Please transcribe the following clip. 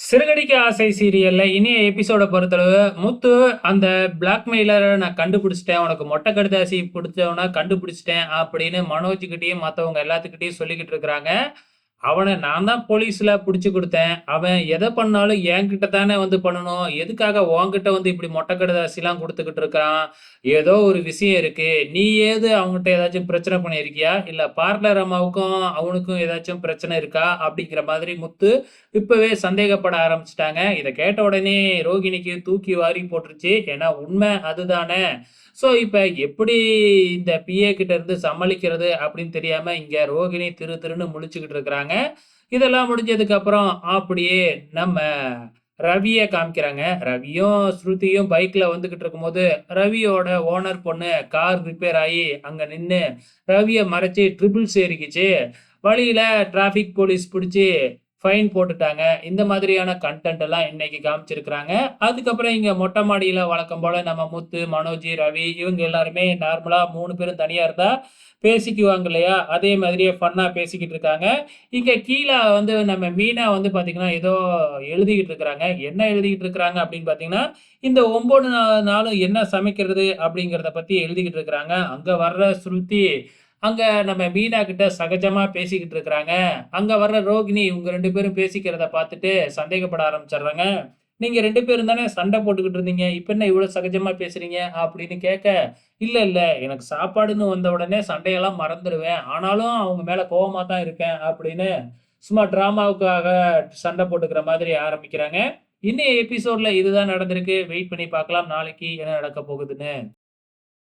சிறுகடிக்க ஆசை சீரியல்ல இனிய எபிசோட பொறுத்தளவு முத்து அந்த பிளாக்மெயிலரை நான் கண்டுபிடிச்சிட்டேன். உனக்கு மொட்டை கடுதாசி பிடிச்சவன கண்டுபிடிச்சிட்டேன் அப்படின்னு மனோஜ்கிட்டையும் மற்றவங்க எல்லாத்துக்கிட்டையும் சொல்லிக்கிட்டு இருக்கிறாங்க. அவனை நான் தான் போலீஸ்ல பிடிச்சி கொடுத்தேன். அவன் எதை பண்ணாலும் என்கிட்ட தானே வந்து பண்ணணும். எதுக்காக உன்கிட்ட வந்து இப்படி மொட்டை கடுதாசிலாம் கொடுத்துக்கிட்டு இருக்கான்? ஏதோ ஒரு விஷயம் இருக்கு. நீ ஏது அவங்ககிட்ட ஏதாச்சும் பிரச்சனை பண்ணியிருக்கியா? இல்ல பார்லர் அம்மாவுக்கும் அவனுக்கும் ஏதாச்சும் பிரச்சனை இருக்கா? அப்படிங்கிற மாதிரி முத்து இப்பவே சந்தேகப்பட ஆரம்பிச்சிட்டாங்க. இதை கேட்ட உடனே ரோகிணிக்கு தூக்கி வாரி போட்டுருச்சு. ஏன்னா உண்மை அதுதானே. ஸோ இப்போ எப்படி இந்த பிஏ கிட்ட இருந்து சமாளிக்கிறது அப்படின்னு தெரியாமல் இங்கே ரோகிணி திரு திருன்னு முழிச்சுக்கிட்டு இருக்கிறாங்க. இதெல்லாம் முடிஞ்சதுக்கப்புறம் அப்படியே நம்ம ரவியை காமிக்கிறாங்க. ரவியும் ஸ்ருதியும் பைக்கில் வந்துக்கிட்டு இருக்கும்போது ரவியோட ஓனர் பொண்ணு கார் ரிப்பேர் ஆகி அங்கே நின்று ரவியை மறைச்சி ட்ரிபிள்ஸ் ஏறிக்கிச்சு. வழியில் டிராஃபிக் போலீஸ் பிடிச்சி ஃபைன் போட்டுட்டாங்க. இந்த மாதிரியான கண்டென்ட் எல்லாம் இன்னைக்கு காமிச்சிருக்கிறாங்க. அதுக்கப்புறம் இங்க மொட்டை மாடியில வழக்கம் போல நம்ம முத்து மனோஜி ரவி இவங்க எல்லாருமே நார்மலா மூணு பேரும் தனியா இருந்தா பேசிக்குவாங்க இல்லையா? அதே மாதிரியே ஃபன்னா பேசிக்கிட்டு இருக்காங்க. இங்க கீழே வந்து நம்ம மீனா வந்து பாத்தீங்கன்னா ஏதோ எழுதிக்கிட்டு இருக்கிறாங்க. என்ன எழுதிக்கிட்டு இருக்கிறாங்க அப்படின்னு பாத்தீங்கன்னா இந்த ஒன்பது நாள் நாளும் என்ன சமைக்கிறது அப்படிங்கிறத பத்தி எழுதிக்கிட்டு இருக்கிறாங்க. அங்க வர்ற ஸ்ருதி அங்கே நம்ம மீனா கிட்ட சகஜமாக பேசிக்கிட்டு இருக்கிறாங்க. அங்கே வர்ற ரோகிணி இவங்க ரெண்டு பேரும் பேசிக்கிறத பார்த்துட்டு சந்தேகப்பட ஆரம்பிச்சிடுறாங்க. நீங்கள் ரெண்டு பேரும் தானே சண்டை போட்டுக்கிட்டு இருந்தீங்க. இப்போ என்ன இவ்வளோ சகஜமாக பேசுகிறீங்க அப்படின்னு கேட்க இல்லை இல்லை. எனக்கு சாப்பாடுன்னு வந்த உடனே சண்டையெல்லாம் மறந்துடுவேன் ஆனாலும் அவங்க மேலே கோபமாக தான் இருக்கேன். அப்படின்னு சும்மா ட்ராமாவுக்காக சண்டை போட்டுக்கிற மாதிரி ஆரம்பிக்கிறாங்க. இன்னும் எபிசோடில் இதுதான் நடந்திருக்கு. வெயிட் பண்ணி பார்க்கலாம். நாளைக்கு என்ன நடக்க போகுதுன்னு.